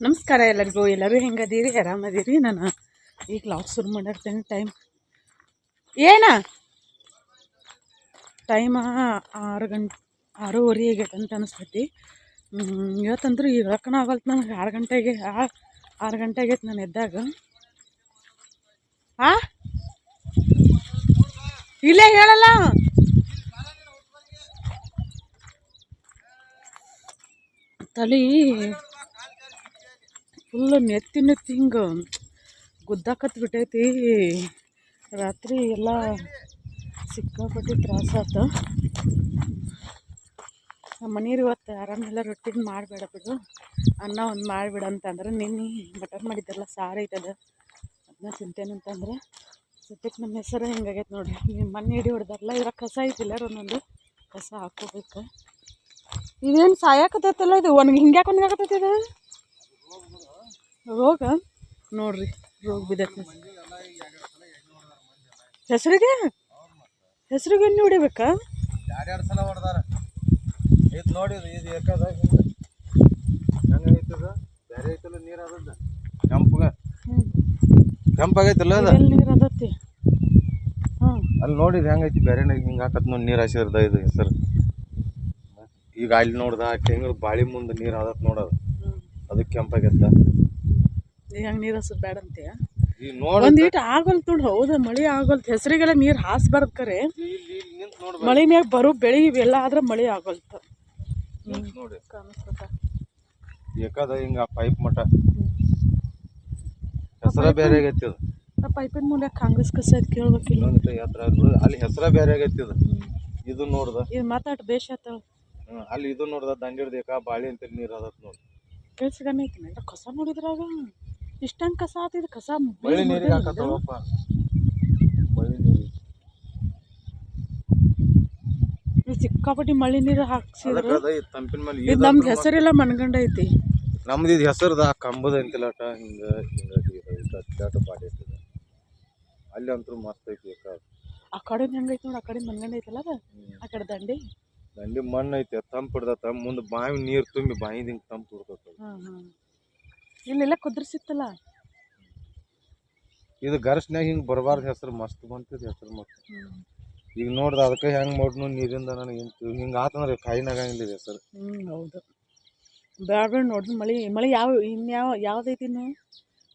ನಮಸ್ಕಾರ ಎಲ್ಲರಿಗೂ. ಎಲ್ಲರೂ ಹೆಂಗದೀರಿ? ಆರಾಮದೀರಿ? ನಾನು ಈಗ ಲಾಕ್ ಶುರು ಮಾಡಿರ್ತೇನೆ. ಟೈಮ್ ಏನ? ಟೈಮ ಆರು ಗಂಟೆ, ಆರೂವರೆ ಆಗೈತೆ ಅಂತ ಅನಿಸ್ತೈತಿ ಇವತ್ತಂದ್ರೆ ಈಗ ರೊಕ್ಕನ ಆಗಲ್ತು ನನಗೆ ಆರು ಗಂಟೆಗೆ ಆರು ಗಂಟೆ ಆಗೈತೆ ನಾನು ಎದ್ದಾಗ. ಆ? ಇಲ್ಲೇ ಹೇಳಲ್ಲ? ತಲೆ ಫುಲ್ ನೆತ್ತಿ ನೆತ್ತಿ ಹಿಂಗೆ ಗುದ್ದಾಕತ್ ಬಿಟ್ಟೈತಿ. ರಾತ್ರಿ ಎಲ್ಲ ಸಿಕ್ಕಾಪಟ್ಟೆ ತ್ರಾಸಾತ ನಮ್ಮ ಮನೆಯವ್ರು ಇವತ್ತು ಆರಾಮೆಲ್ಲ ರೊಟ್ಟಿನ ಮಾಡಬೇಡ ಬಿಡು. ಅನ್ನ ಒಂದು ಮಾಡಿಬಿಡ ಅಂತಂದ್ರೆ ನಿನ್ನೆ ಬಟರ್ ಮಾಡಿದ್ದೆಲ್ಲ ಸಾರು ಐತದ. ಅದನ್ನ ತಿಂತೇನೆ ಅಂತಂದ್ರೆ ಸದ್ಯಕ್ಕೆ ನಮ್ಮ ಹೆಸರು ಹೆಂಗಾಗೈತೆ ನೋಡ್ರಿ. ನಿಮ್ಮ ಮನೆ ಹಿಡಿ ಹೊಡೆದಾರಲ್ಲ ಇವಾಗ ಕಸ ಐತಿಲ್ಲ ಒಂದೊಂದು ಕಸ ಹಾಕೋಬೇಕು. ಇದೇನು ಸಾಯಕತ್ತೈತಲ್ಲ ಇದು? ಒಣಗಿ ಹಿಂಗ್ಯಾಕೆ ಒಣಗಾಕತ್ತೈತಿ ಇದು? ರೋಗ? ನೋಡ್ರಿ ರೋಗ ಬಿದ್ದೈತೆ. ಹೆಸರಿಗೆ? ಹೆಸರಿಗೆ ಎಣ್ಣೆ ಹೊಡಿಬೇಕಾ? ಎರಡು ಸಲ ಹೊಡೆದಾರ? ಇದು ನೋಡಿ ಇದು ಇದು ಯಾಕದ ಹೆಂಗ. ಐತದ? ಬೇರೆ ಐತಲ್ಲ ನೀರು ಅದದ ಕೆಂಪಗ. ಕೆಂಪಾಗೈತಲ್ಲ ಅದ? ನೀರು ಅದತ್ತಿ ಹಾಂ ಅಲ್ಲಿ ನೋಡಿದ್ ಹೆಂಗೈತಿ ಬೇರೆ ಹಿಂಗೆ ಹಾಕತ್ ನೋಡಿ ನೀರು ಹಸಿರ್ದ ಇದು ಹೆಸರು. ಈಗ ಅಲ್ಲಿ ನೋಡ್ದ ತೆಂಗಿನ ಬಾಳಿ ಮುಂದೆ ನೀರು ಆದತ್ ನೋಡದ ಅದು. ಅದಕ್ಕೆ ಕೆಂಪಾಗೈತ. ಈಗ ಹಂಗೆ ನೀರು ಹಸು ಬೇಡ ಅಂತೀಯ ಒಂದ್ ಇಟ್ ಆಗಲ್ ಈಟ್ ಹೌದ ಮಳೆ ಆಗೋಲ್ತು ಹೆಸರಿಗೆಲ್ಲ ನೀರು ಹಾಸ್ಬಾರ್ದು ಕರೆ. ಮಳಿ ಮ್ಯಾಗ ಬರೋ ಬೆಳೆ ಇವೆಲ್ಲ ಆದ್ರೆ ಮಳೆ ಆಗಲ್ತು. ನೋಡಿ. ಬೇಕಾದ ಹಿಂಗ ಪೈಪ್ ಮಟ. ಹೆಸರ ಬೇರೆ ಆಗೈತಿ ಅದು. ಆ ಪೈಪಿನ ಮೂಲಕ ಕಾಂಗ್ರೆಸ್ ಕಸ ಅದು ಕೇಳ್ಬೇಕಿಲ್ಲ ಇನ್ನೊಂದಿಟ ಎತ್ತರ ಆಗ್ಬಿಡು. ಅಲ್ಲಿ ಹೆಸರ ಬೇರೆ ಆಗೈತಿ ಇದು ಇದು ನೋಡ್ದ. ಇದು ಮಾತಾಡ ಬೇಷ ಆತಾವ ಹ್ಮ್, ಅಲ್ಲಿ ಇದು ನೋಡ್ದ ದಂಡಿಡ್ದೇಕ ಬಾಳಿ ಅಂತ ನೀರ್ ಅದತ್ ನೋಡ್. ಕೆಲ್ಸಗಾನೆ ಐತಿ ಕಸ ನೋಡಿದ್ರಾಗ? ಇಷ್ಟಂಗೆ ಕಸ ಆತಿದ್ ಕಸ ಸಿಕ್ಕಾಪಟ್ಟಿ ನೀರಿಗೆ ಇದು ಸಿಕ್ಕಾಪಟ್ಟಿ ಮಳೆ ನೀರು. ಹಾಕ್ಸಿದ್ರು. ಅದಕ್ಕದ ಈ ತಂಪಿನ ಮೇಲೆ ಇದು ನಮ್ದು ಹೆಸರೆಲ್ಲ ಮನ್ಗಂಡೈತಿ ನಮ್ದು ಇದು ಹೆಸರದ ಆ ಕಂಬದ ಅಂತಿಲ್ಲಟ ಹಿಂಗ ಹಿಂಗ ಅಟ್ಲಾಟ ಬಾಡಿ ಅಲ್ಲಿ ಅಂತೂ ಮಸ್ತ್ ಐತಿ ಆ ಕಡೆ ಹೆಂಗೈತಿ ನೋಡಿ ಆ ಕಡೆ ಮನ್ಗಂಡೈತಲ್ಲ ಅದ? ಆ ಕಡೆ ದಂಡಿ? ದಂಡಿ ಮಣ್ಣು ಐತಿ ತಂಪು ಹಿಡ್ದತ ಮುಂದೆ ಬಾವಿ ನೀರು ತುಂಬಿ ಬಾವಿದ ಹಿಂಗೆ ತಂಪು ಹಾಂ ಇಲ್ಲೆಲ್ಲ ಕುದ್ರಸಿತ್ತಲ್ಲ? ಇದು ಗರ್ಸ್ನ್ಯಾಗ ಹಿಂಗೆ ಬರಬಾರ್ದು ಹೆಸರು ಮಸ್ತ್ ಬಂತಿದ್ ಹೆಸರು ಮಸ್ತ್. ಈಗ ನೋಡ್ದ ಅದಕ್ಕೆ ಹೆಂಗೆ ಮಾಡ್ನು ನೀರಿಂದ ನನಗೆ ಹಿಂಗೆ ಆತಂದ್ರೆ ಕಾಯಿನಾಗಂಗಿಲ್ಲ ಇದು ಹೆಸರು. ಹ್ಞೂ ಹೌದು. ಬ್ಯಾಡ ನೋಡ್ರಿ ಮಳೆ ಮಳೆ ಯಾವ ಇನ್ಯಾವ ಯಾವ್ದೈತಿ ಇನ್ನು?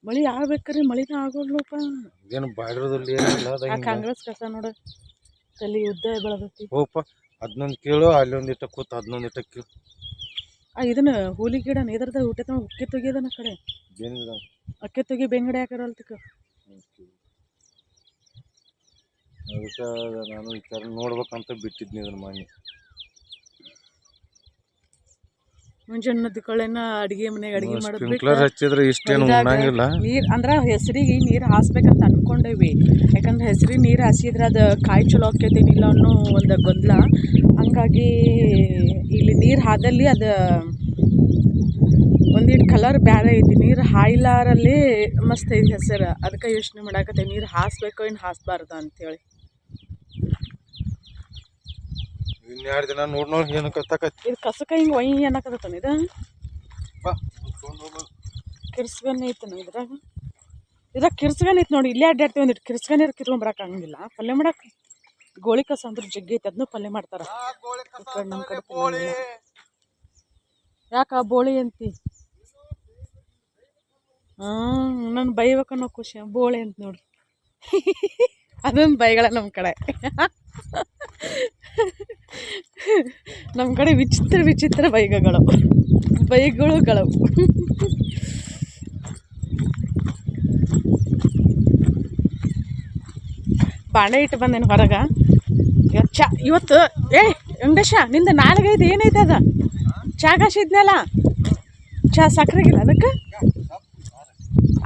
ಮಳೆ ಯಾವ ಬೇಕಾರೆ ಮಳಿನ ಆಗೋಲ್ಲಪ್ಪ ಏನು ಬಾಡಿರೋದಲ್ಲಿ ಏನಿಲ್ಲ ಅದ ಆ ಹಿಂಗೆ. ಕಾಂಗ್ರೆಸ್ ಕಸ ನೋಡು ತಲೆ ಉದ್ದ ಬೆಳೆದೈತಿ. ಹೋಗಪ್ಪ ಅದನ್ನೊಂದು ಕೇಳು ಅಲ್ಲಿ ಒಂದು ಇಟ್ಟ ಕೂತು ಅದನ್ನೊಂದು ಇಟ್ಟ ಕೇಳು. ಇದನ್ನ ಹೂಲಿ ಗಿಡ ಇದ್ರದ ಹುಟ್ಟೆ ತಗೊಂಡು ಹುಕ್ಕೆ ತೆಗಿಯೋದನ್ನ ಕಡೆ? ಅಕ್ಕಿ ಅಕ್ಕೆ ತೆಗಿ ಬೆಂಗಡೆ ಹಾಕಿರಲ್ತಕ್ಕ ಅದಕ್ಕೆ ನಾನು ವಿಚಾರ ನೋಡ್ಬೇಕಂತ ಬಿಟ್ಟಿದ್ನಿ ಇದನ್ನ ಮಾಡಿ ಮುಂಜಾನೆ ಕಳೆನ ಅಡಿಗೆ ಮನೆಗೆ ಅಡಿಗೆ ಮಾಡೋದು ಹಚ್ಚಿದ್ರೆ ಇಷ್ಟೇನು ಉಣ್ಣಂಗಿಲ್ಲ. ನೀರು ಅಂದ್ರೆ ಹೆಸರಿಗೆ ನೀರು ಹಾಸ್ಬೇಕಂತ ಅನ್ಕೊಂಡೇವಿ. ಯಾಕಂದ್ರೆ ಹೆಸರಿಗೆ ನೀರು ಹಾಸಿದ್ರೆ ಅದು ಕಾಯಿ ಚಲೋ ಆಕೈತೇನಿಲ್ಲ ಅನ್ನೋ ಒಂದು ಗೊಂದಲ. ಹಂಗಾಗಿ ಇಲ್ಲಿ ನೀರು ಹಾದಲ್ಲಿ ಅದು ಒಂದಿಟ್ಟು ಕಲರ್ ಬೇರೆ ಐತಿ. ನೀರು ಹಾಯ್ಲಾರಲ್ಲಿ ಮಸ್ತ್ ಐತಿ ಹೆಸರು. ಅದಕ್ಕೆ ಯೋಚನೆ ಮಾಡಾಕತ್ತೆ ನೀರು ಹಾಸ್ಬೇಕೋ ಇನ್ನು ಹಾಸ್ಬಾರ್ದು ಅಂತೇಳಿ. ಇನ್ನೆರಡು ದಿನ ನೋಡ್ ನೋಡಿ ಏನು ಕತ್ತಾಕತ್ತಿ ಇದು ಕಸಕ ಹಿಂಗೆ ಒಯ್ ಅನ್ನಕತ್ತನ ಇದು? ಕಿರ್ಸ್ಗನ್ ಐತನ ಇದ್ರಾಗ. ಇದ್ರಾಗ ಕಿರ್ಸ್ಗನ್ ಐತಿ ನೋಡಿ. ಇಲ್ಲೇ ಅಡ್ಡಾಡ್ತೀವಿ ಒಂದಿಟ್ಟು ಕಿರ್ಸ್ಗನ್ ಕಿತ್ಕೊಂಬರಕ್ಕೆ ಆಗಂಗಿಲ್ಲ. ಪಲ್ಯ ಮಾಡಕ್ಕೆ ಗೋಳಿ ಕಸ ಅಂದ್ರೆ ಜಗ್ಗಿ ಐತಿ ಅದನ್ನು ಪಲ್ಯ ಮಾಡ್ತಾರ. ನಮ್ಮ ಕಡೆ ಬೋಳಿ. ಅಂತಿ? ಹಾಂ ನಾನು ಬೈಬೇಕನ್ನೋ ಖುಷಿ ಬೋಳಿ ಅಂತ ನೋಡ್ರಿ. ಅದೊಂದು ಬೈಗಳ ನಮ್ಮ ಕಡೆ. ನಮ್ಮ ಕಡೆ ವಿಚಿತ್ರ ವಿಚಿತ್ರ ಬೈಗಗಳು. ಬೈಗಳುಗಳು ಬಾಂಡೆ ಇಟ್ಟು ಬಂದೇನು ಹೊರಗೆ? ಚಾ ಇವತ್ತು ಏ ವೆಂಕಟೇಶ ನಿಂದ ನಾಲ್ಗೈದು ಏನೈತೆ ಅದ? ಚಾ ಕಾಸಿದ್ನಲ್ಲ ಚಾ ಸಕ್ಕರೆಗಿಲ್ಲ ಅದಕ್ಕೆ?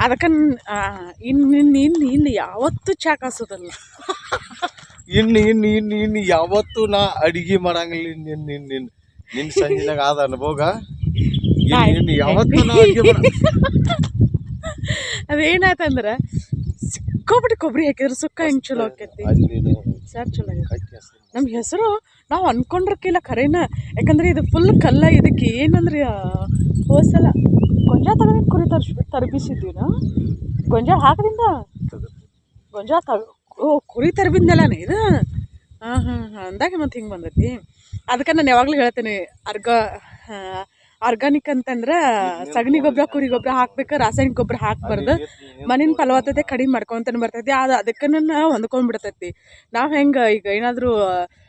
ಅದಕ್ಕೆ ಇನ್ನು ಇನ್ನು ಇನ್ನು ಇನ್ನು ಯಾವತ್ತು ಚಾ ಕಾಸೋದಲ್ಲ. ಇನ್ನು ಇನ್ನು ಇನ್ನು ಇನ್ನು ಯಾವತ್ತು ನಾ ಅಡಿಗೆ ಮಾಡಂಗಿಲ್ಲ. ಇನ್ನು ಇನ್ನು ಇನ್ನು ಇನ್ನು ನಿನ್ನ ಸಂಜಿನಾಗ ಆದ ಅನುಭೋಗ? ಇನ್ನು ಇನ್ನು ಯಾವತ್ತೂ ನಾ ಅಡಿಗೆ ಅದೇನಾಯ್ತಂದ್ರೆ ಸಿಕ್ಕೋಬಿಟ್ಟು ಕೊಬ್ಬರಿ ಹಾಕಿದ್ರೆ ಸುಕ್ಕ ಹೆಂಗೆ ಚಲೋ ಆಕೈತಿ? ಅಲ್ಲಿ ಚಲೋ ಹೆಸರು ನಮ್ಮ ಹೆಸರು ನಾವು ಅನ್ಕೊಂಡಿರಕಿಲ್ಲ ಖರೇನ ಯಾಕಂದ್ರೆ ಇದು ಫುಲ್ ಕಲ್ಲ ಇದಕ್ಕೆ ಏನಂದ್ರೆ ಹೋಸಲ. ಕುರಿ ತಗೊಂಡು ತರ್ಬಿಸಿದ್ವಿ ನಾ ಗೊಂಜಾಳ ಹಾಕದಿಂದ? ಗೊಂಜಾಳ ತ ಓ ಕುರಿ ತರ್ಬಿಂದಲ್ಲನೇ ಇದು? ಹಾಂ ಹಾಂ ಹಾಂ ಅಂದಾಗ ಮತ್ತೆ ಹಿಂಗೆ ಬಂದೈತಿ. ಅದಕ್ಕೆ ನಾನು ಯಾವಾಗಲೂ ಹೇಳ್ತೀನಿ ಅರ್ಗ ಆರ್ಗಾನಿಕ್ ಅಂತಂದ್ರೆ ಸಗಣಿ ಗೊಬ್ಬರ ಕುರಿ ಗೊಬ್ಬರ ಹಾಕ್ಬೇಕು ರಾಸಾಯನಿಕ ಗೊಬ್ಬರ ಹಾಕ್ಬಾರ್ದು. ಮಣ್ಣಿನ ಫಲವತ್ತತೆ ಕಡಿಮೆ ಮಾಡ್ಕೊಂತಾನೆ ಬರ್ತೈತಿ. ಅದು ಅದಕ್ಕೆ ನಾನು ಹೊಂದ್ಕೊಂಡ್ಬಿಡ್ತೈತಿ ನಾವು ಹೆಂಗೆ ಈಗ ಏನಾದರೂ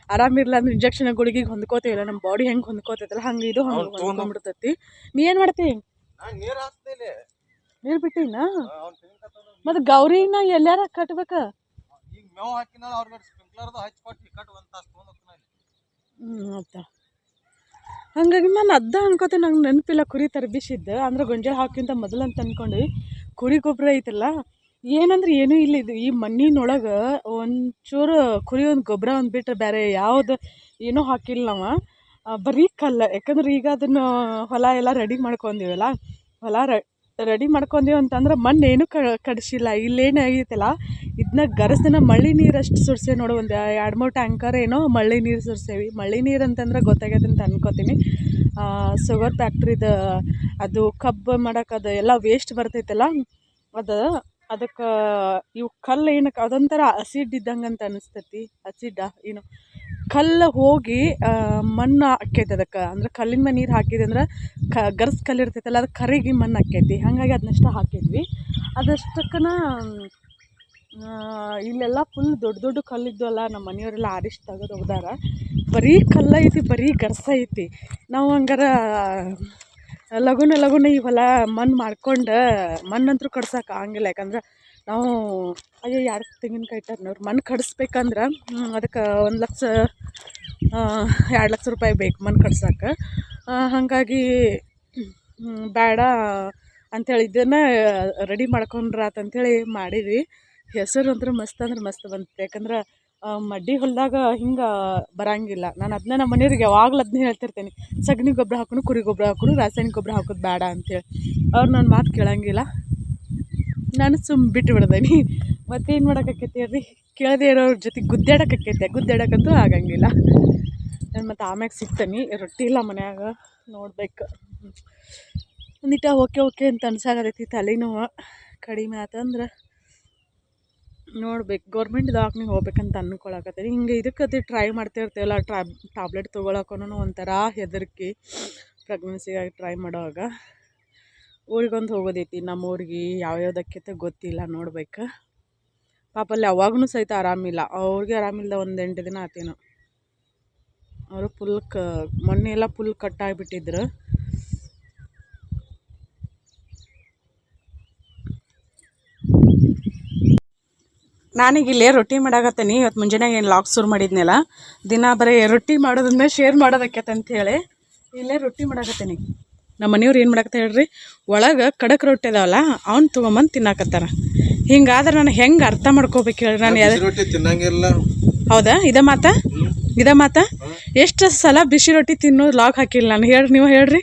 ಆರಾಮಿರಲ್ಲ ಅಂದ್ರೆ ಇಂಜೆಕ್ಷನ್ ಗುಳಿಗೆ ಹೊಂದ್ಕೋತೀವಲ್ಲ ನಮ್ಮ ಬಾಡಿ ಹೆಂಗೆ ಹೊಂದ್ಕೋತೈತಲ್ಲ ಹಂಗೆ ಇದು ಹಂಗೆ ಹೊಂದ್ಕೊಂಡ್ಬಿಡ್ತೈತಿ ನೀ ಏನು ಮಾಡ್ತಿ? ನೀರ್ ಬಿಟ್ಟಿನ? ಮತ್ತೆ ಗೌರಿನ ಎಲ್ಲಾರ ಕಟ್ಬೇಕ? ಹ್ಞೂ ಆಯ್ತಾ ಹಾಗಾಗಿ ನಾನು ಅದ್ದ ಅನ್ಕೋತೆ ನಂಗೆ ನೆನಪಿಲ್ಲ ಕುರಿ ತರ್ಬಿಸಿದ್ದು. ಅಂದ್ರೆ ಗೊಂಜಾಳ ಹಾಕಿಂತ ಮೊದಲು ಅಂತ ಅಂದ್ಕೊಂಡು ಕುರಿ ಗೊಬ್ಬರ ಐತಲ್ಲ, ಏನಂದ್ರೆ ಏನೂ ಇಲ್ಲ ಇದು. ಈ ಮಣ್ಣಿನೊಳಗೆ ಒಂಚೂರು ಕುರಿ ಒಂದು ಗೊಬ್ಬರ ಒಂದು ಬಿಟ್ಟರೆ ಬೇರೆ ಯಾವುದು ಏನೂ ಹಾಕಿಲ್ಲ ನಾವು ಬರೀ ಕಲ್ಲ. ಯಾಕಂದ್ರೆ ಈಗ ಅದನ್ನು ಹೊಲ ಎಲ್ಲ ರೆಡಿ ಮಾಡ್ಕೊಂಡಿವಲ್ಲ ಹೊಲ ರೆಡಿ ಮಾಡ್ಕೊಂಡೀವಿ ಅಂತಂದ್ರೆ ಮಣ್ಣು ಏನೂ ಕಡಿಸಿಲ್ಲ. ಇಲ್ಲೇನು ಆಗೈತಲ್ಲ. ಇದನ್ನ ಗರಸ್ದನ ಮಳ್ಳಿ ನೀರಷ್ಟು ಸುರಿಸೇ ನೋಡು. ಒಂದು ಎರಡು ಮೂರು ಟ್ಯಾಂಕರ್ ಏನೋ ಮಳೆ ನೀರು ಸುರಿಸೇವಿ ಮಳೆ ನೀರು ಅಂತಂದ್ರೆ ಗೊತ್ತಾಗೈತೆ ಅಂತ ಅನ್ಕೋತೀನಿ. ಶುಗರ್ ಫ್ಯಾಕ್ಟ್ರಿದು ಅದು ಕಬ್ಬು ಮಾಡಕ್ಕೆ ಅದು ಎಲ್ಲ ವೇಸ್ಟ್ ಬರ್ತೈತಲ್ಲ. ಅದು, ಅದಕ್ಕೆ ಇವು ಕಲ್ಲು ಏನಕ್ಕೆ ಅದೊಂಥರ ಅಸಿಡ್ ಇದ್ದಂಗೆ ಅಂತ ಅನಿಸ್ತೈತಿ. ಅಸಿಡ್ಡ ಏನು? ಕಲ್ಲು ಹೋಗಿ ಮಣ್ಣು ಆಕ್ಕೈತೆ ಅದಕ್ಕೆ. ಅಂದ್ರೆ ಕಲ್ಲಿನ ನೀರು ಹಾಕಿದೆ ಅಂದ್ರೆ ಕ, ಗರ್ಸ್ ಕಲ್ಲು ಇರ್ತೈತಲ್ಲ, ಅದು ಕರಗಿ ಮಣ್ಣು ಆಕ್ಕೈತಿ ಹಾಗಾಗಿ ಅದನ್ನಷ್ಟ ಹಾಕಿದ್ವಿ ಅದಷ್ಟಕ್ಕನ ಇಲ್ಲೆಲ್ಲ ಫುಲ್ ದೊಡ್ಡ ದೊಡ್ಡ ಕಲ್ಲಿದ್ದವಲ್ಲ ನಮ್ಮ ಮನೆಯವರೆಲ್ಲ ಆರಿಸಿ ತೆಗೆದು ಹೋಗ್ದಾರ. ಬರೀ ಕಲ್ಲು ಐತಿ, ಬರೀ ಗರ್ಸ ಐತಿ. ನಾವು ಹಂಗಾರ, ಲಗುನ ಲಗುನ ಈ ಹೊಲ ಮಣ್ಣು ಮಾಡ್ಕೊಂಡು ಮಣ್ಣಂತೂ ಕಡ್ಸಕ್ಕೆ ಆಗಂಗಿಲ್ಲ. ಯಾಕಂದ್ರೆ ನಾವು ಅಯ್ಯೋ, ಯಾರು ತೆಂಗಿನಕಾಯಿ ತರ್ನವ್ರು ಮಣ್ಣು ಕಡಿಸ್ಬೇಕಂದ್ರೆ ಅದಕ್ಕೆ ಒಂದು ಲಕ್ಷ ಎರಡು ಲಕ್ಷ ರೂಪಾಯಿ ಬೇಕು ಮಣ್ಣು ಕಡ್ಸಕ್ಕೆ ಹಾಗಾಗಿ ಬೇಡ ಅಂಥೇಳಿ ಇದನ್ನು ರೆಡಿ ಮಾಡ್ಕೊಂಡ್ರಾ ಅಂಥೇಳಿ ಮಾಡಿದ್ವಿ. ಹೆಸರು ಅಂದ್ರೆ ಮಸ್ತ್ ಅಂದ್ರೆ ಮಸ್ತ್ ಬಂತು ಯಾಕಂದ್ರೆ ಮಡ್ಡಿ ಹೊಲದಾಗ ಹಿಂಗೆ ಬರಂಗಿಲ್ಲ. ನಾನು ಅದನ್ನ ನಮ್ಮ ಮನೆಯವ್ರಿಗೆ ಯಾವಾಗಲೂ ಅದನ್ನ ಹೇಳ್ತಿರ್ತೀನಿ. ಸಗಣಿ ಗೊಬ್ಬರ ಹಾಕೋನು, ಕುರಿ ಗೊಬ್ಬರ ಹಾಕೋನು, ರಾಸಾಯನಿಕ ಗೊಬ್ಬರ ಹಾಕೋದು ಬೇಡ ಅಂತೇಳಿ. ಅವ್ರು ನನ್ನ ಮಾತು ಕೇಳಂಗಿಲ್ಲ. ನಾನು ಸುಮ್ಮ ಬಿಟ್ಟು ಬಿಡ್ದೇನಿ. ಮತ್ತೇನು ಮಾಡೋಕ್ಕಾಕೈತಿ ಹೇಳ್ರಿ? ಕೇಳದೆ ಇರೋರ ಜೊತೆ ಗುದ್ದಾಡೋಕ್ಕಾಕೈತೆ. ಗುದ್ದಾಡೋಕ್ಕಂತೂ ಆಗಂಗಿಲ್ಲ. ನಾನು ಮತ್ತು ಆಮ್ಯಾಗ ಸಿಗ್ತೇನೆ. ರೊಟ್ಟಿ ಇಲ್ಲ ಮನ್ಯಾಗ. ನೋಡ್ಬೇಕು. ಒಂದಿಟ ಓಕೆ ಓಕೆ ಅಂತ ಅನ್ಸಾಗತೈತಿ ತಲೆನೋವು ಕಡಿಮೆ ಆತಂದ್ರೆ ನೋಡ್ಬೇಕು. ಗೌರ್ಮೆಂಟ್ ದವಾಖಾನಿಗೆ ಹೋಗ್ಬೇಕಂತ ಅನ್ಕೊಳಕತ್ತೀನಿ. ಹಿಂಗೆ ಇದಕ್ಕೆ ಟ್ರೈ ಮಾಡ್ತಿರ್ತೀವಲ್ಲ ಟ್ರಾ ಟ್ಯಾಬ್ಲೆಟ್ ತೊಗೊಳಕ್ಕೂ ಒಂಥರ ಹೆದರಿಕೆ. ಪ್ರೆಗ್ನೆನ್ಸಿಗಾಗಿ ಟ್ರೈ ಮಾಡುವಾಗ. ಊರಿಗೊಂದು ಹೋಗೋದೈತಿ, ನಮ್ಮ ಊರಿಗೆ ಯಾವ್ಯಾವ್ದಕ್ಕೈತೆ ಗೊತ್ತಿಲ್ಲ ನೋಡ್ಬೇಕು. ಪಾಪ ಅಲ್ಲಿ ಅವಾಗೂ ಸಹಿತ ಆರಾಮಿಲ್ಲ ಅವ್ರಿಗೆ ಆರಾಮಿಲ್ಲದ ಒಂದು ಎಂಟು ದಿನ ಆತೇನೋ. ಅವರು ಫುಲ್ ಕ, ಮೊನ್ನೆ ಎಲ್ಲ ಫುಲ್ ಕಟ್ಟಾಗಿಬಿಟ್ಟಿದ್ರು ನಾನೀಗ ಇಲ್ಲೇ ರೊಟ್ಟಿ ಮಾಡಾಕತ್ತೀನಿ. ಇವತ್ತು ಮುಂಜಾನೆ ಏನು ಲಾಕ್ ಶುರು ಮಾಡಿದ್ನಲ್ಲ, ದಿನ ಬರೀ ರೊಟ್ಟಿ ಮಾಡೋದನ್ನ ಶೇರ್ ಮಾಡೋದಕ್ಕೆ ಅಂತ ಹೇಳಿ ಇಲ್ಲೇ ರೊಟ್ಟಿ ಮಾಡಾಕತ್ತೀನಿ. ನಮ್ಮ ಮನೆಯವ್ರು ಏನು ಮಾಡಾಕತ್ತ ಹೇಳ್ರಿ? ಒಳಗೆ ಖಡಕ್ ರೊಟ್ಟಿ ಅದಾವಲ್ಲ ಅವ್ನು ತೊಗೊಂಬಂದು ತಿನ್ನಾಕತ್ತಾರ. ಹಿಂಗಾದ್ರೆ ನಾನು ಹೆಂಗೆ ಅರ್ಥ ಮಾಡ್ಕೋಬೇಕು ಹೇಳ್ರಿ ನಾನು ತಿನ್ನಂಗಿಲ್ಲ. ಹೌದಾ? ಇದ ಮಾತ? ಇದ ಮಾತ? ಎಷ್ಟು ಸಲ ಬಿಸಿ ರೊಟ್ಟಿ ತಿನ್ನೋ ಲಾಕ್ ಹಾಕಿಲ್ಲ ನಾನು. ಹೇಳ್ರಿ ನೀವು ಹೇಳ್ರಿ.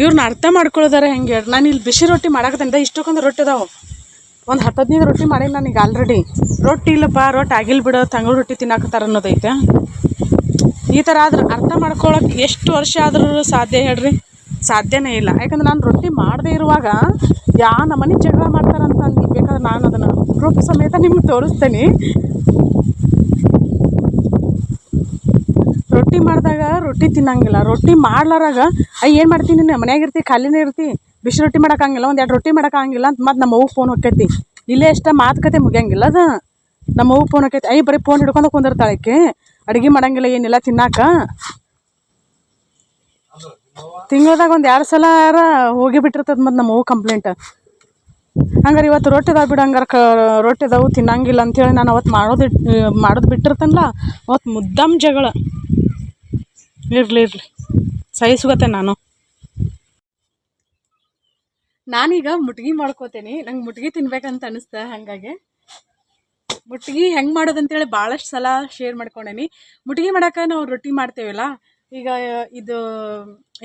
ಇವ್ರನ್ನ ಅರ್ಥ ಮಾಡ್ಕೊಳ್ಳೋದಾರ ಹೆಂಗೆ ಹೇಳ್ರಿ? ನಾನು ಇಲ್ಲಿ ಬಿಸಿ ರೊಟ್ಟಿ ಮಾಡಾಕತ್ತೇನೆ ಇಷ್ಟಕ್ಕೊಂದು ರೊಟ್ಟಿ ಅದಾವೆ. ಒಂದು ಹತ್ತು ಹದಿನೈದು ರೊಟ್ಟಿ ಮಾಡೀನಿ ನನಗೆ ಆಲ್ರೆಡಿ ರೊಟ್ಟಿ ಇಲ್ಲಪ್ಪ ರೊಟ್ಟಿ ಆಗಿಲ್ಲ ಬಿಡೋ ತಂಗಳು ರೊಟ್ಟಿ ತಿನ್ನಾಕತ್ತಾರ ಅನ್ನೋದೈತೆ. ಈ ಥರ ಆದ್ರೆ ಅರ್ಥ ಮಾಡ್ಕೊಳಕ್ಕೆ ಎಷ್ಟು ವರ್ಷ ಆದ್ರೂ ಸಾಧ್ಯ ಹೇಳ್ರಿ? ಸಾಧ್ಯನೇ ಇಲ್ಲ. ಯಾಕಂದ್ರೆ ನಾನು ರೊಟ್ಟಿ ಮಾಡದೇ ಇರುವಾಗ ಯಾ ನಮ್ಮನೆ ಜಗಳ ಮಾಡ್ತಾರಂತ ಅಂದು ಬೇಕಾದ್ರೆ ನಾನು ಅದನ್ನು ಪ್ರೂಫ್ ಸಮೇತ ನಿಮ್ಗೆ ತೋರಿಸ್ತೇನೆ. ರೊಟ್ಟಿ ಮಾಡಿದಾಗ ರೊಟ್ಟಿ ತಿನ್ನಂಗಿಲ್ಲ. ರೊಟ್ಟಿ ಮಾಡ್ಲಾರಾಗ ಅಯ್ಯ ಏನು ಮಾಡ್ತೀನಿ? ನೀನು ಮನ್ಯಾಗ ಇರ್ತಿ, ಖಾಲಿನೇ ಇರ್ತಿ. ಬಿಸಿ ರೊಟ್ಟಿ ಮಾಡೋಕ್ಕಾಗಿಲ್ಲ ಒಂದು ಎರಡು ರೊಟ್ಟಿ ಮಾಡೋಕ್ಕಾಗಿಲ್ಲ ಅಂತ ಮತ್ತು ನಮ್ಮ ಅವ್ವ ಫೋನ್ ಹೊಕ್ಕೈತಿ ಇಲ್ಲೇ ಎಷ್ಟ ಮಾತುಕತೆ ಮುಗಿಯಂಗಿಲ್ಲ ಅದು. ನಮ್ಮ ಅವ್ವ ಫೋನ್ ಹೊಕ್ಕೈತಿ ಅಯ್ಯ ಬರೀ ಫೋನ್ ಹಿಡ್ಕೊಂಡು ಕುಂದಿರ್ತಾಳೆ ಆಕೆ ಅಡುಗೆ ಮಾಡಂಗಿಲ್ಲ ಏನಿಲ್ಲ ತಿನ್ನಾಕ? ತಿಂಗಳದಾಗ ಒಂದು ಎರಡು ಸಲ ಹೋಗಿ ಬಿಟ್ಟಿರ್ತದೆ ಮತ್ತು ನಮ್ಮ ಅವ್ವ ಕಂಪ್ಲೇಂಟ್ ಹಂಗಾರೆ ಇವತ್ತು ರೊಟ್ಟಿ ಅದಾವ ಬಿಡು, ಹಂಗಾರೆ ಕ ರೊಟ್ಟಿ ಅದಾವು, ತಿನ್ನಂಗಿಲ್ಲ ಅಂಥೇಳಿ ನಾನು ಅವತ್ತು ಮಾಡೋದು ಮಾಡೋದು ಬಿಟ್ಟಿರ್ತೇನಲ್ಲ ಅವತ್ತು ಮುದ್ದಾಮ್ ಜಗಳ. ಇರಲಿ ಇರಲಿ. ಸಹಿಸ್ಕೋತೆ ನಾನು. ನಾನೀಗ ಮುಟ್ಗಿ ಮಾಡ್ಕೋತೇನೆ, ನಂಗೆ ಮುಟ್ಗಿ ತಿನ್ಬೇಕಂತ ಅನಿಸ್ತ ಹಾಗಾಗಿ. ಮುಟ್ಗಿ ಹೆಂಗೆ ಮಾಡೋದಂತೇಳಿ ಭಾಳಷ್ಟು ಸಲ ಶೇರ್ ಮಾಡ್ಕೊಂಡೇನಿ. ಮುಟ್ಗಿ ಮಾಡಕ್ಕೆ ನಾವು ರೊಟ್ಟಿ ಮಾಡ್ತೇವಲ್ಲ, ಈಗ ಇದು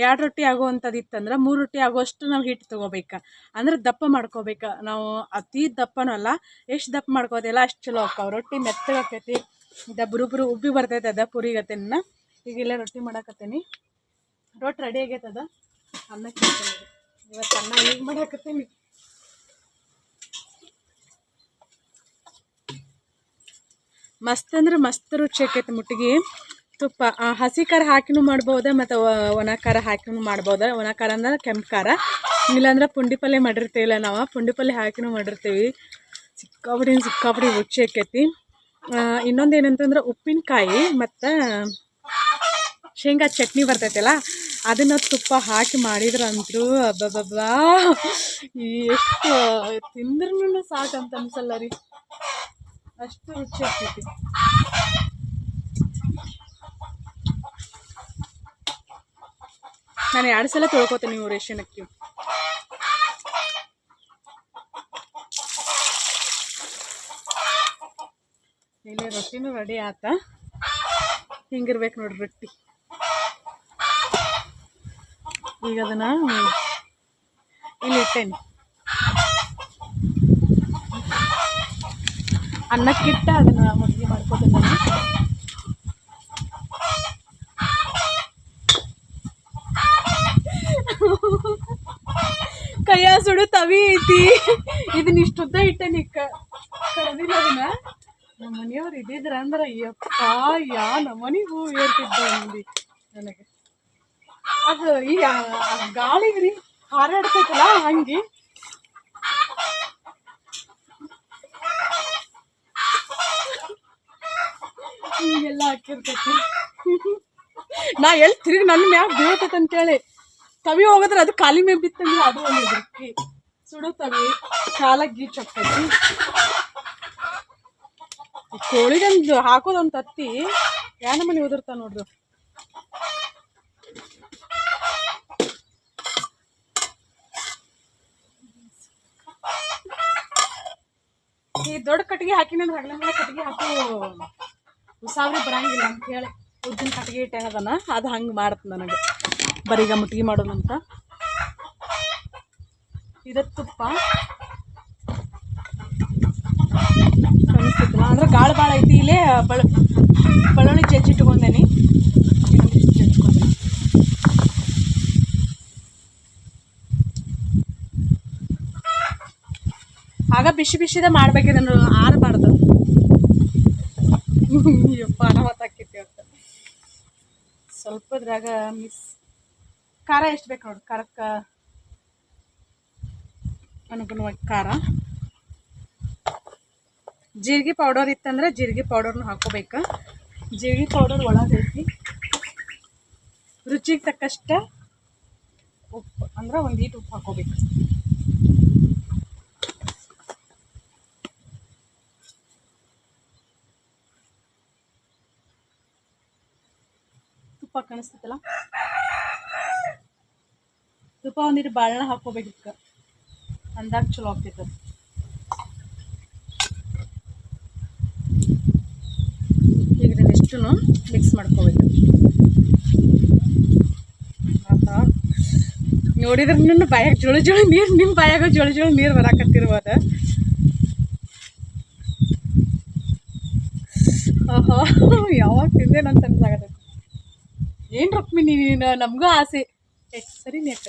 ಎರಡು ರೊಟ್ಟಿ ಆಗುವಂಥದ್ದು ಇತ್ತಂದ್ರೆ ಮೂರು ರೊಟ್ಟಿ ಆಗುವಷ್ಟು ನಾವು ಹಿಟ್ಟು ತೊಗೋಬೇಕು. ಅಂದ್ರೆ ದಪ್ಪ ಮಾಡ್ಕೋಬೇಕು. ನಾವು ಅತಿ ದಪ್ಪನೂ ಅಲ್ಲ, ಎಷ್ಟು ದಪ್ಪ ಮಾಡ್ಕೋತಿಲ್ಲ ಅಷ್ಟು ಚಲೋ ಆಕ್ಕಾವ ರೊಟ್ಟಿ ಮೆತ್ತಗಾಕೈತಿ ಇದ ಬುರುಬುರು ಉಬ್ಬಿ ಬರ್ತೈತೆ ಅದ ಪುರಿಗತೆನ ಈಗ ಇಲ್ಲೇ ರೊಟ್ಟಿ ಮಾಡಾಕತ್ತೀನಿ. ರೊಟ್ಟಿ ರೆಡಿ ಆಗೈತದ ಅನ್ನಕ್ಕೆ. ಇವತ್ತು ಅನ್ನ ಈಗ ಮಾಡಾಕತ್ತೀನಿ. ಮಸ್ತ್ ಅಂದ್ರೆ ಮಸ್ತ್ ರುಚಿ ಆಕೈತಿ ಮುಟ್ಟಿಗೆ. ತುಪ್ಪ ಹಸಿ ಖಾರ ಹಾಕಿನೂ ಮಾಡ್ಬೋದ ಮತ್ತು ಒಣ ಖಾರ ಹಾಕಿನೂ ಮಾಡ್ಬೋದ. ಒಣ ಖಾರ ಅಂದ್ರೆ ಕೆಂಪು ಖಾರ. ಇಲ್ಲಾಂದ್ರೆ ಪುಂಡಿ ಪಲ್ಯ ಮಾಡಿರ್ತೇವಲ್ಲ ನಾವು, ಪುಂಡಿ ಪಲ್ಯ ಹಾಕಿನೂ ಮಾಡಿರ್ತೀವಿ. ಸಿಕ್ಕಾಪಡಿ ಸಿಕ್ಕಾಪಡಿ ರುಚಿ ಆಕೈತಿ. ಇನ್ನೊಂದು ಏನಂತಂದ್ರೆ ಉಪ್ಪಿನಕಾಯಿ ಮತ್ತು ಶೇಂಗಾ ಚಟ್ನಿ ಬರ್ತೈತಲ್ಲ, ಅದನ್ನು ತುಪ್ಪ ಹಾಕಿ ಮಾಡಿದ್ರಂತೂ ಅಬ್ಬಬ್ಬಾ ಎಷ್ಟು ತಿಂದ್ರೂ ಸಾಕಂತ ಅನ್ಸಲ್ಲ ರೀ. ಅಷ್ಟು ರುಚಿ ಆಗ್ತೈತಿ ನಾನು ಎರಡು ಸಲ ತೊಳ್ಕೊತೀನಿ ನೀವು ರೇಷನ್ ಅಕ್ಕಿ ಇಲ್ಲಿ ರೊಟ್ಟಿನೂ ರೆಡಿ ಆತ. ಹಿಂಗಿರ್ಬೇಕು ನೋಡ್ರಿ ರೊಟ್ಟಿ. ಈಗ ಅದನ್ನ ಇಲ್ಲಿ ಇಟ್ಟೇನಿ. ಅನ್ನಕ್ಕಿಟ್ಟ ಅದನ್ನ ಮುದ್ದೆ ಮಾಡ್ಕೊತೀನಿ. ಕೈಯ ಸುಡು ತವಿ ಐತಿ. ಇದನ್ನ ಇಷ್ಟುದ್ದ ಇಟ್ಟೆ ನಿಕ್ಕ ಕಳೆದಿಲ್ಲ ಅದನ್ನ. ನಮ್ಮ ಮನೆಯವ್ರು ಇದ್ದಿದ್ರ ಅಂದ್ರ ಯಪ್ಪ, ಯಾ ನಮ್ಮನಿ ಹೂ ಏರ್ತಿದ್ದ ಅಂದಿ ನನಗೆ. ಅದು ಈ ಗಾಳಿಗೆ ರೀ ಹಾರಾಡ್ತೈತಲ್ಲ ಹಂಗೆ. ಹಾಕಿರ್ತೈತಿ. ನಾ ಎಲ್ಲಿ ತಿರುಗಿ ನನ್ನ ಮ್ಯಾಗ ಬೀಳ್ತೈತೆ ಅಂತೇಳಿ. ತವಿ ಹೋಗಿದ್ರೆ ಅದು ಖಾಲಿ ಮೇಲೆ ಬಿತ್ತಂದ್ರೆ ಅದು ಒಂದು ದೃಷ್ಟಿ ಸುಡು ತವಿ ಕಾಲಾಗ ಗೀಚ್ ಹಾಕ್ತೈತಿ ಕೋಳಿಗೊಂದು ಹಾಕೋದೊಂದು ತತ್ತಿ, ಯಾನ ಮನೆ ಉದುರ್ತ ನೋಡ್ದು ಈ ದೊಡ್ಡ ಕಟ್ಟಿಗೆ ಹಾಕಿನ ಹಗಲ ಮೇಲೆ ಕಟ್ಟಿಗೆ ಹಾಕು ಉಸಾವ್ರಿ ಬರಂಗಿಲ್ಲ ಅಂತ ಹೇಳಿ ಉದ್ದಿನ ಕಟ್ಟಿಗೆ ಇಟ್ಟೆ ಅದನ್ನ, ಅದು ಹಂಗೆ ಮಾಡತ್ ನನಗೆ. ಬರೀಗ ಮುಟ್ಗಿ ಮಾಡೋದಂತ. ಇದ ತುಪ್ಪ. ಅಂದ್ರೆ ಗಾಳ ಭಾಳ ಐತಿ, ಇಲ್ಲೇ ಬಳ ಬಳ್ಳುಳ್ಳಿ ಜಜ್ಜಿಟ್ಕೊಂಡೇನಿ ಆಗ ಬಿಸಿ ಬಿಸಿದ ಮಾಡ್ಬೇಕಿದ್ರು ಆರಬಾರ್ದು. ಯಪ್ಪ ಅನಾಮತಾಕೈತಿ ಅಂತ. ಸ್ವಲ್ಪದ್ರಾಗ ಮಿಸ್ ಖಾರ ಎಷ್ಟು ಬೇಕು ನೋಡಿ, ಖಾರಕ್ಕೆ? ಅನುಗುಣವಾಗಿ ಖಾರ. ಜೀರಿಗೆ ಪೌಡರ್ ಇತ್ತಂದ್ರೆ ಜೀರಿಗೆ ಪೌಡರ್ನು ಹಾಕೋಬೇಕು. ಜೀರಿಗೆ ಪೌಡರ್ ಒಳಗೈತಿ ರುಚಿಗೆ ತಕ್ಕಷ್ಟ ಉಪ್ಪು, ಅಂದ್ರೆ ಒಂದು ಉಪ್ಪು ಹಾಕೋಬೇಕು. ತುಪ್ಪ ಕಾಣಿಸ್ತೈತಲ್ಲ ತುಪ್ಪ ಒಂದಿಟ್ಟು ಬಾಳೆಹಣ್ಣು ಹಾಕೋಬೇಕಿತ್ತು ಅಂದಾಗ ಚಲೋ ಆಗ್ತೈತೆ ಅದು. ಈಗ ಇದನ್ನೆಷ್ಟು ಮಿಕ್ಸ್ ಮಾಡ್ಕೋಬೇಕು. ನೋಡಿದ್ರೆ ನಿನ್ನ ಬಾಯಾಗ ಜೋಳ ಜೋಳ ನೀರು ನಿಮ್ಮ ಬಾಯಾಗ ಜೋಳ ಜೋಳ ನೀರು ಬರಾಕತ್ತಿರ್ಬೋದ. ಆಹಾ, ಯಾವಾಗ ತಿಂದೇನಂತ ಅನ್ಸಾಗತ್ತೆ ಏನು ರುಕ್ಮಿಣಿ, ನೀನು ನಮಗೂ ಆಸೆ. ಏ, ಸರಿ ನೇಕ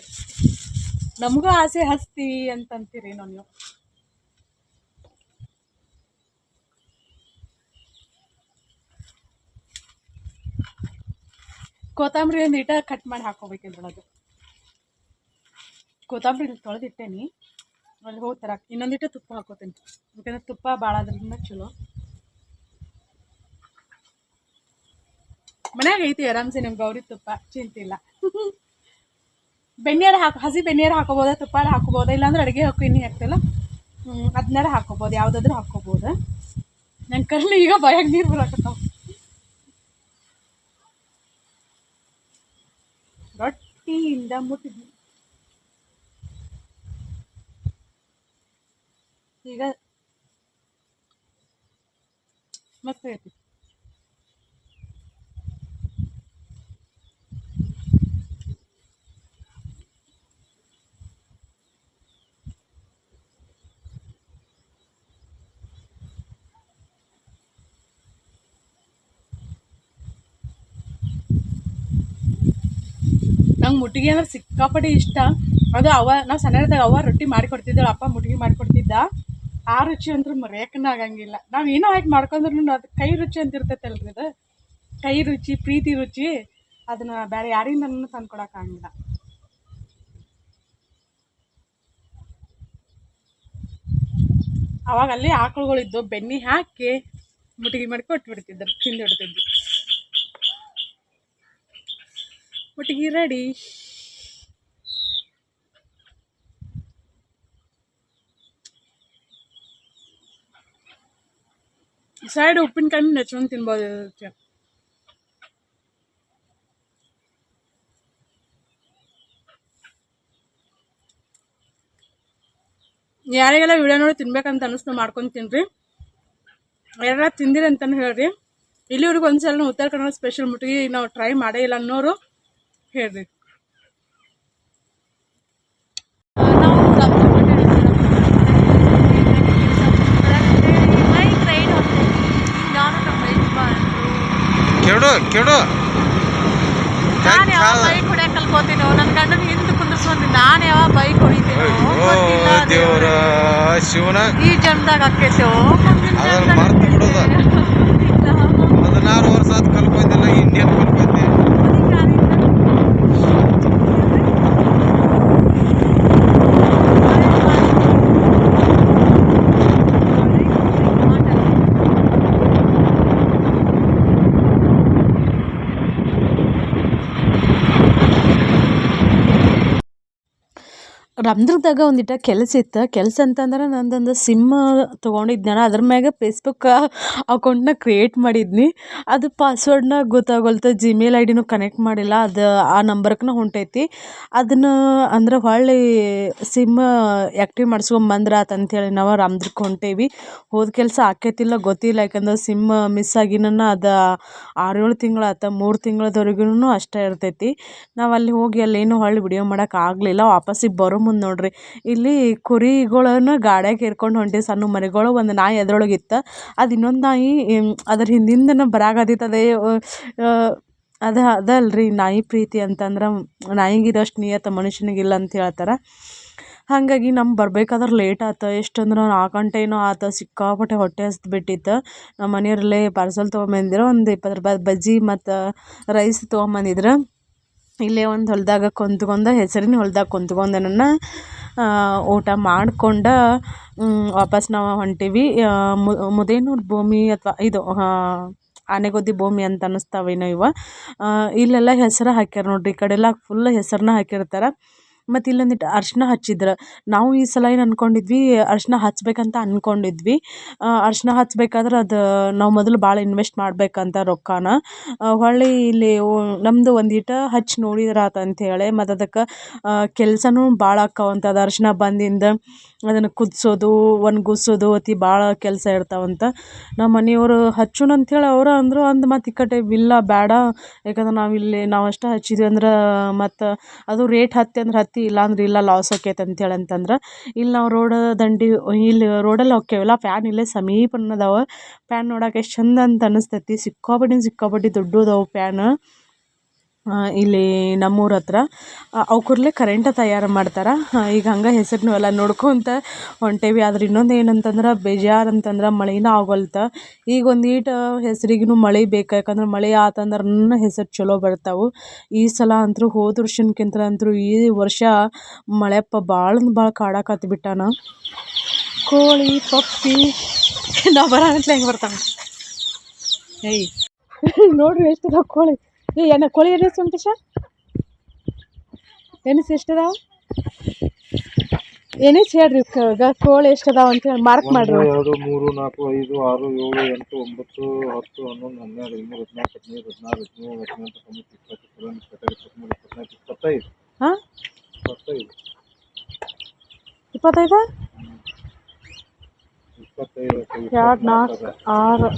ನಮಗೂ ಆಸೆ ಹಸ್ತಿ ಅಂತ ಅಂತೀರಿ ನಾನು ಕೊತ್ತಂಬರಿ ಒಂದು ಇಟ ಕಟ್ ಮಾಡಿ ಹಾಕೋಬೇಕು ಇದ್ರೊಳಗೆ. ಕೊತ್ತಂಬರಿ ತೊಳೆದಿಟ್ಟೇನಿ. ಅಲ್ಲಿ ಹೋಗ್ತಾರ ಇನ್ನೊಂದಿಟ ತುಪ್ಪ ಹಾಕೋತೀನಿ. ಯಾಕಂದ್ರೆ ತುಪ್ಪ ಭಾಳ ಅದ್ರಿಂದ ಚಲೋ. ಮನ್ಯಾಗ ಐತಿ ಆರಾಮ್ಸೆ ನಿಮ್ಗೆ ಗೌರಿ ತುಪ್ಪ, ಚಿಂತೆ ಇಲ್ಲ. ಬೆಣ್ಣೆರ ಹಾಕಿ, ಹಸಿ ಬೆಣ್ಣೆರ ಹಾಕೋಬೋದಾ, ತುಪ್ಪಾರ ಹಾಕೋಬೋದಾ, ಇಲ್ಲಾಂದ್ರೆ ಅಡುಗೆ ಹಾಕೋ ಇನ್ನೂ ಹಾಕ್ತಿಲ್ಲ ಅದನ್ನಾರ ಹಾಕೋಬೋದು, ಯಾವುದಾದ್ರೂ ಹಾಕೋಬೋದು. ನನ್ನ ಕರ್ಲಿ ಈಗ ಭಯ ನೀರು ಬರಾಕತ್ತಾವ. ರೊಟ್ಟಿಯಿಂದ ಮುಟ್ಟಿದ್ವಿ ಈಗ ಮಸ್ತ್ ನಂಗೆ ಮುಟ್ಟಿಗೆ ಅಂದ್ರೆ ಸಿಕ್ಕಾಪಟ್ಟೆ ಇಷ್ಟ. ಅದು ಅವ, ನಾವು ಸಣ್ಣದಾಗ ಅವ ರೊಟ್ಟಿ ಮಾಡಿಕೊಡ್ತಿದ್ದಳು ಅಪ್ಪ ಮುಟ್ಟಿಗೆ ಮಾಡಿಕೊಡ್ತಿದ್ದ ಆ ರುಚಿ ಅಂದ್ರೆ ಮರೇಕನ ಆಗಂಗಿಲ್ಲ. ನಾವು ಏನೋ ಆಯ್ತು ಮಾಡ್ಕೊಂಡ್ರು ಅದು ಕೈ ರುಚಿ ಅಂತ ಇರ್ತೈತಲ್ರಿ ಅದು. ಕೈ ರುಚಿ, ಪ್ರೀತಿ ರುಚಿ, ಅದನ್ನ ಬೇರೆ ಯಾರಿಂದನೂ ತಂದ್ಕೊಡಕ್ಕಾಗಿಲ್ಲ ಅವಾಗ ಅಲ್ಲಿ ಆಕಳುಗಳಿದ್ದು ಬೆಣ್ಣೆ ಹಾಕಿ ಮುಟ್ಟಿಗೆ ಮಾಡಿ ಕೊಟ್ಬಿಡ್ತಿದ್ರು, ತಿಂದು ಮುಟ್ಟಿಗೆ ರೆಡಿ ಸೈಡ್ ಉಪ್ಪಿನಕಾಯಿ ನೆಚ್ಕೊಂಡು ತಿನ್ಬೋದು. ಯಾರಿಗೆಲ್ಲ ವಿಡಿಯೋ ನೋಡಿ ತಿನ್ಬೇಕಂತ ಅನಿಸ್ತು ಮಾಡ್ಕೊಂಡು ತಿನ್ರಿ. ಯಾರ ತಿಂದಿರಿ ಅಂತಲೂ ಹೇಳ್ರಿ. ಇಲ್ಲಿವ್ರಿಗೆ ಒಂದ್ಸಲ ಉತ್ತರ ಕನ್ನಡ ಸ್ಪೆಷಲ್ ಮುಟ್ಟಿಗೆ ನಾವು ಟ್ರೈ ಮಾಡೇ ಇಲ್ಲ ಅನ್ನೋರು. ಹೇಳ್ರಿ ಕೆಡು ಕೆಡು. ನಾನು ಯಾವ ಬೈಕ್ ಕಲ್ಕೋತೀನೋ? ನನ್ನ ಗಂಡನ ಹಿಂದೆ ಕುಂದಿಸ್ಕೊಂಡು ನಾನು ಯಾವ ಬೈಕ್ ಹೊಡಿತೀನೋ? ಗೊತ್ತಿಲ್ಲ ಶಿವನ. ಈ ಜನ್ಮದಾಗ ಅದನ್ನ ಜನ್ಮದಾಗ ಮರ್ತು ಬಿಡೋದ ಹದಿನಾರು ವರ್ಷ ಆದ್ ಕಲ್ಕೊಂಡಿಲ್ಲ ಇನ್ನೇನ್ ಕಲ್ಕೊಂಡಿ ರಾಮದುರ್ಗದಾಗ ಒಂದಿಟ ಕೆಲಸ ಇತ್ತು. ಕೆಲಸ ಅಂತಂದ್ರೆ ನಂದೊಂದು ಸಿಮ್ ತೊಗೊಂಡಿದ್ನಲ್ಲ, ಅದ್ರ ಮ್ಯಾಗ ಫೇಸ್ಬುಕ್ ಅಕೌಂಟ್ನ ಕ್ರಿಯೇಟ್ ಮಾಡಿದ್ನಿ. ಅದು ಪಾಸ್ವರ್ಡ್ನ ಗೊತ್ತಾಗೋಲ್ತು ಜಿಮೇಲ್ ಐ ಡಿನೂ ಕನೆಕ್ಟ್ ಮಾಡಿಲ್ಲ. ಅದು, ಆ ನಂಬರ್ಕ್ನ ಹೊಂಟೈತಿ. ಅದನ್ನು ಅಂದ್ರೆ ಹೊಳ್ಳಿ ಸಿಮ್ ಆ್ಯಕ್ಟಿವ್ ಮಾಡಿಸ್ಕೊಂಬಂದ್ರ ಅಂತೇಳಿ ನಾವು ರಂಧ್ರಕ್ಕೆ ಹೊಂಟೇವಿ. ಹೋದ ಕೆಲಸ ಆಕೈತಿಲ್ಲ ಗೊತ್ತಿಲ್ಲ, ಯಾಕಂದ್ರೆ ಸಿಮ್ ಮಿಸ್ ಆಗಿನ ಅದು ಆರು ಏಳು ತಿಂಗಳು ಆತ, ಮೂರು ತಿಂಗಳದವರೆಗೂ ಅಷ್ಟೇ ಇರ್ತೈತಿ. ನಾವು ಅಲ್ಲಿ ಹೋಗಿ ಅಲ್ಲೇನು ಹೊಳ್ಳಿ ವಿಡಿಯೋ ಮಾಡೋಕೆ ಆಗಲಿಲ್ಲ. ವಾಪಸ್ಸಿಗೆ ಬರೋ ಮುಂದೆ ನೋಡ್ರಿ. ಇಲ್ಲಿ ಕುರಿಗಳನ್ನ ಗಾಡ್ಯಾಗ ಹೇರ್ಕೊಂಡು ಹೊಂಟೀವಿ ಸಣ್ಣ ಮರಿಗಳು ಒಂದು ನಾಯಿ ಅದ್ರೊಳಗೆ ಇತ್ತು. ಅದು ಇನ್ನೊಂದು ನಾಯಿ ಅದರ ಬರಾಕತ್ತಿತ್ತು ಅದೇ ಅದ, ಅದಲ್ರಿ ನಾಯಿ ಪ್ರೀತಿ ಅಂತಂದ್ರೆ ನಾಯಿಗಿರೋಷ್ಟು ಮನುಷ್ಯನಿಗೆ ಮನುಷ್ಯನಿಗಿಲ್ಲ ಅಂತ ಹೇಳ್ತಾರೆ. ಹಾಗಾಗಿ ನಮ್ಮ ಬರ್ಬೇಕಾದ್ರೆ ಲೇಟ್ ಆಯ್ತು ಎಷ್ಟಂದ್ರೆ ನಾಲ್ಕು ಗಂಟೆ ಏನೋ ಆಯ್ತು ಸಿಕ್ಕಾಪಟ್ಟೆ ಹೊಟ್ಟೆ ಹಸ್ದು ಬಿಟ್ಟಿತ್ತು. ನಮ್ಮ ಮನೆಯವ್ರಲ್ಲೇ ಪಾರ್ಸಲ್ ತೊಗೊಂಬಂದಿರೋ ಒಂದು ಇಪ್ಪತ್ತು ರೂಪಾಯಿ ಬಜ್ಜಿ ಮತ್ತು ರೈಸ್ ತೊಗೊಂಬಂದಿದ್ರು. ಇಲ್ಲೇ ಒಂದು ಹೊಲದಾಗ ಕುಂತ್ಕೊಂಡು ಹೆಸರಿನ ಹೊಲ್ದಾಗ ಕುಂತ್ಕೊಂಡು ನನ್ನ ಊಟ ಮಾಡ್ಕೊಂಡು ವಾಪಸ್ ನಾವು ಹೊಂಟೀವಿ. ಮುದೇನೂರು ಭೂಮಿ ಅಥವಾ ಇದು ಆನೆಗುದಿ ಭೂಮಿ ಅಂತ ಅನ್ನಿಸ್ತಾವೇನೋ ಇವ. ಇಲ್ಲೆಲ್ಲ ಹೆಸ್ರು ಹಾಕ್ಯಾರ ನೋಡಿರಿ, ಈ ಕಡೆ ಎಲ್ಲ ಫುಲ್ ಹೆಸ್ರನ್ನ ಹಾಕಿರ್ತಾರೆ. ಮತ್ತು ಇಲ್ಲೊಂದಿಟ್ಟು ಅರ್ಶಿನ ಹಚ್ಚಿದ್ರು. ನಾವು ಈ ಸಲ ಏನು ಅಂದ್ಕೊಂಡಿದ್ವಿ ಅರ್ಶಿನ ಹಚ್ಬೇಕಂತ ಅಂದ್ಕೊಂಡಿದ್ವಿ ಅರ್ಶಿನ ಹಚ್ಬೇಕಾದ್ರೆ ಅದು ನಾವು ಮೊದಲು ಭಾಳ ಇನ್ವೆಸ್ಟ್ ಮಾಡಬೇಕಂತ ರೊಕ್ಕನ. ಹೊಳ್ಳಿ ಇಲ್ಲಿ ನಮ್ಮದು ಒಂದೀಟ ಹಚ್ಚಿ ನೋಡಿದ್ರೆ ಆತು ಅಂಥೇಳಿ ಮತ್ತು ಅದಕ್ಕೆ ಕೆಲಸನೂ ಭಾಳ ಆಕ್ಕಾವಂತ ಅದು ಅರ್ಶಿನ ಬಂದಿಂದ ಅದನ್ನು ಕುದಿಸೋದು ಒಣಗಿಸೋದು ಅತಿ ಭಾಳ ಕೆಲಸ ಇರ್ತಾವಂತ ನಮ್ಮ ಮನೆಯವರು ಹಚ್ಚೋಣ ಅಂಥೇಳಿ ಅವ್ರು ಅಂದರು, ಅಂದು ಮತ್ತು ಈ ಕಡೆ ಇಲ್ಲ ಬೇಡ ಯಾಕಂದ್ರೆ ನಾವು ಇಲ್ಲಿ, ನಾವು ಅಷ್ಟೇ ಹಚ್ಚಿದ್ವಿ ಅಂದ್ರೆ ಮತ್ತು ಅದು ರೇಟ್ ಹತ್ತಿ ಅಂದ್ರೆ ಹತ್ತಿ ಇಲ್ಲ ಅಂದ್ರೆ ಇಲ್ಲ ಲಾಸ್ ಆಕೈತೆ ಅಂಥೇಳಿ ಅಂತಂದ್ರೆ, ಇಲ್ಲಿ ನಾವು ರೋಡ ದಂಡಿ, ಇಲ್ಲಿ ರೋಡಲ್ಲಿ ಹೋಕ್ಕೇವಲ್ಲ ಫ್ಯಾನ್ ಇಲ್ಲೇ ಸಮೀಪನೇ ಅದಾವ ಫ್ಯಾನ್ ನೋಡಕ್ಕೆ ಎಷ್ಟು ಚಂದ ಅಂತ ಅನಿಸ್ತೈತಿ. ಸಿಕ್ಕಾಪಟ್ಟೆ ಸಿಕ್ಕಾಪಟ್ಟೆ ದೊಡ್ಡದವ ಫ್ಯಾನ್ ಇಲ್ಲಿ ನಮ್ಮೂರ ಹತ್ರ. ಅವ್ಕೂರ್ಲೆ ಕರೆಂಟ ತಯಾರು ಮಾಡ್ತಾರೆ. ಈಗ ಹಂಗೆ ಹೆಸರು ಎಲ್ಲ ನೋಡ್ಕೊತ ಹೊಂಟೇವಿ. ಆದ್ರೆ ಇನ್ನೊಂದು ಏನಂತಂದ್ರೆ, ಬೇಜಾರು ಅಂತಂದ್ರೆ ಮಳೆನ ಆಗೋಲ್ತ. ಈಗ ಒಂದೀಟು ಹೆಸ್ರಿಗೂ ಮಳೆ ಬೇಕು. ಯಾಕಂದ್ರೆ ಮಳೆ ಆತಂದ್ರೆ ಹೆಸರು ಚಲೋ ಬರ್ತಾವೆ. ಈ ಸಲ ಅಂತೂ ಹೋದ ವರ್ಷಕ್ಕಿಂತ ಅಂತೂ ಈ ವರ್ಷ ಮಳೆಪ್ಪ ಭಾಳ ಭಾಳ ಕಾಡಕತ್ತಿ ಬಿಟ್ಟಾನ. ಕೋಳಿ, ಪಕ್ಷಿ, ನಾವು ಬರೋಂತಲೇ ಹೆಂಗೆ ಬರ್ತಾವೆ? ಏಯ್, ನೋಡ್ರಿ ಎಷ್ಟು ಕೋಳಿ. ಏ ಏನ ಕೋಳಿ ಎನಿಸ್ ವೆಂಕಟೇಶ ಎನಿಸ್ ಎಷ್ಟದಾವ? ಎನಿಸ್ ಹೇಳ್ರಿ ಕೋಳಿ ಎಷ್ಟು ಅದಾವ ಅಂತ ಹೇಳಿ ಮಾರ್ಕ್ ಮಾಡ್ರಿ. ಎರಡು ಮೂರು ನಾಲ್ಕು ಐದು ಆರು ಏಳು ಎಂಟು ಒಂಬತ್ತು ಹತ್ತು ಹನ್ನೊಂದು ಹನ್ನೆರಡು ಇನ್ನೂರು ಹದಿನಾಲ್ಕು ಹದಿನೈದು ಹದಿನಾರು ಹದಿನೇಳು ಹದಿನೆಂಟು ಹತ್ತೊಂಬತ್ತು ಇಪ್ಪತ್ತು ಇಪ್ಪತ್ತೊಂದು ಇಪ್ಪತ್ತೆರಡು ಇಪ್ಪತ್ತ್ಮೂರು ಇಪ್ಪತ್ನಾಲ್ಕು ಇಪ್ಪತ್ತೈದು. ಹಾಂ? ಇಪ್ಪತ್ತೈದು. ಇಪ್ಪತ್ತೈದು? ಇಪ್ಪತ್ತೈದು ಎರಡು ನಾಲ್ಕು ಆರು.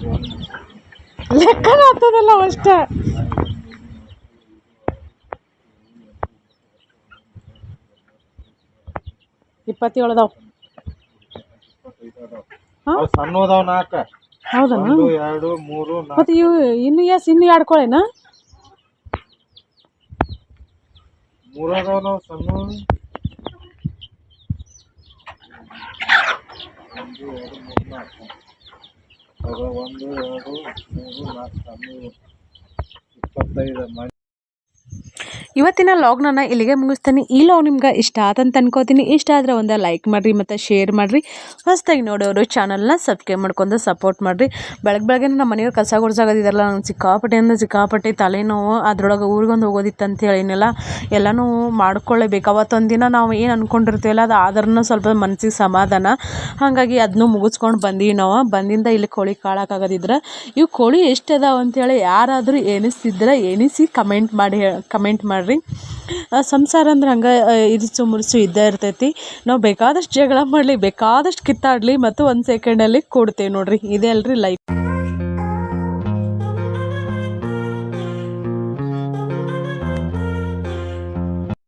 ಲೆಕ್ಕನ ಆಗ್ತದಲ್ಲ ಅಷ್ಟ. ಇಪ್ಪತ್ತೇಳು ಅದಾವ ಅವು ಸಣ್ಣ ಅದಾವ ನಾಲ್ಕು ಹೌದನ ಒಂದು ಎರಡು ಮೂರು ನಾಲ್ಕು. ಮತ್ತು ಇವು ಇನ್ನು ಎಸ್ ಇನ್ನು ಎರಡು ಕೋಳಿನಾ? ಮೂರ ಅದಾವ ನಾವು ಸಣ್ಣ. ಒಂದು ಎರಡು ಮೂರು ನಾಲ್ಕು. ಅದ ಒಂದು ಎರಡು ಮೂರು ನಾಲ್ಕು ಸಣ್ಣ ಇಪ್ಪತ್ತೈದು ಮನೆ ಇವತ್ತಿನ ಲಾಗ್ನ ಇಲ್ಲಿಗೆ ಮುಗಿಸ್ತೀನಿ. ಈ ಲಾಗ್ ನಿಮ್ಗೆ ಇಷ್ಟ ಆತಂತ ಅನ್ಕೋತೀನಿ. ಇಷ್ಟ ಆದರೆ ಒಂದು ಲೈಕ್ ಮಾಡಿರಿ ಮತ್ತು ಶೇರ್ ಮಾಡಿರಿ. ಹೊಸ್ತಾಗಿ ನೋಡೋರು ಚಾನಲ್ನ ಸಬ್ಸ್ಕ್ರೈಬ್ ಮಾಡ್ಕೊಂಡು ಸಪೋರ್ಟ್ ಮಾಡಿರಿ. ಬೆಳಗ್ಗೆ ಬೆಳಗ್ಗೆ ನಮ್ಮ ಮನೆಯವ್ರು ಕಸ ಗುಡ್ಸಾಗೋದಿದ್ದಾರಲ್ಲ ನಂಗೆ ಸಿಕ್ಕಾಪಟ್ಟೆ ಅಂದ್ರೆ ಸಿಕ್ಕಾಪಟ್ಟೆ ತಲೆನೋವು, ಅದ್ರೊಳಗೆ ಊರಿಗೊಂದು ಹೋಗೋದಿತ್ತು ಅಂತ ಹೇಳಿನಲ್ಲ. ಎಲ್ಲನೂ ಮಾಡ್ಕೊಳ್ಳೇಬೇಕು ಅವತ್ತೊಂದು ದಿನ ನಾವು ಏನು ಅಂದ್ಕೊಂಡಿರ್ತೀವಲ್ಲ ಅದು ಆದ್ರೂ ಸ್ವಲ್ಪ ಮನಸ್ಸಿಗೆ ಸಮಾಧಾನ. ಹಾಗಾಗಿ ಅದನ್ನೂ ಮುಗಿಸ್ಕೊಂಡು ಬಂದೀವಿ ನಾವು. ಬಂದಿಂದ ಇಲ್ಲಿ ಕೋಳಿ ಕಾಳಕ್ಕಾಗೋದಿದ್ರೆ, ಇವು ಕೋಳಿ ಎಷ್ಟು ಅದಾವ ಅಂತೇಳಿ ಯಾರಾದರೂ ಎಣಿಸ್ತಿದ್ರೆ ಎಣಿಸಿ ಕಮೆಂಟ್ ಮಾಡಿ ಕಮೆಂಟ್ ಮಾಡಿರಿ ಸಂಸಾರ ಅಂದ್ರೆ ಹಂಗೆ ಇರಿಸು ಮುರಿಸು ಇದ್ದೇ ಇರ್ತೈತಿ. ನಾವು ಬೇಕಾದಷ್ಟು ಜಗಳ ಮಾಡಲಿ, ಬೇಕಾದಷ್ಟು ಕಿತ್ತಾಡಲಿ, ಮತ್ತು ಒಂದು ಸೆಕೆಂಡಲ್ಲಿ ಕೊಡ್ತೇವೆ ನೋಡ್ರಿ. ಇದೇ ಅಲ್ರಿ ಲೈಫ್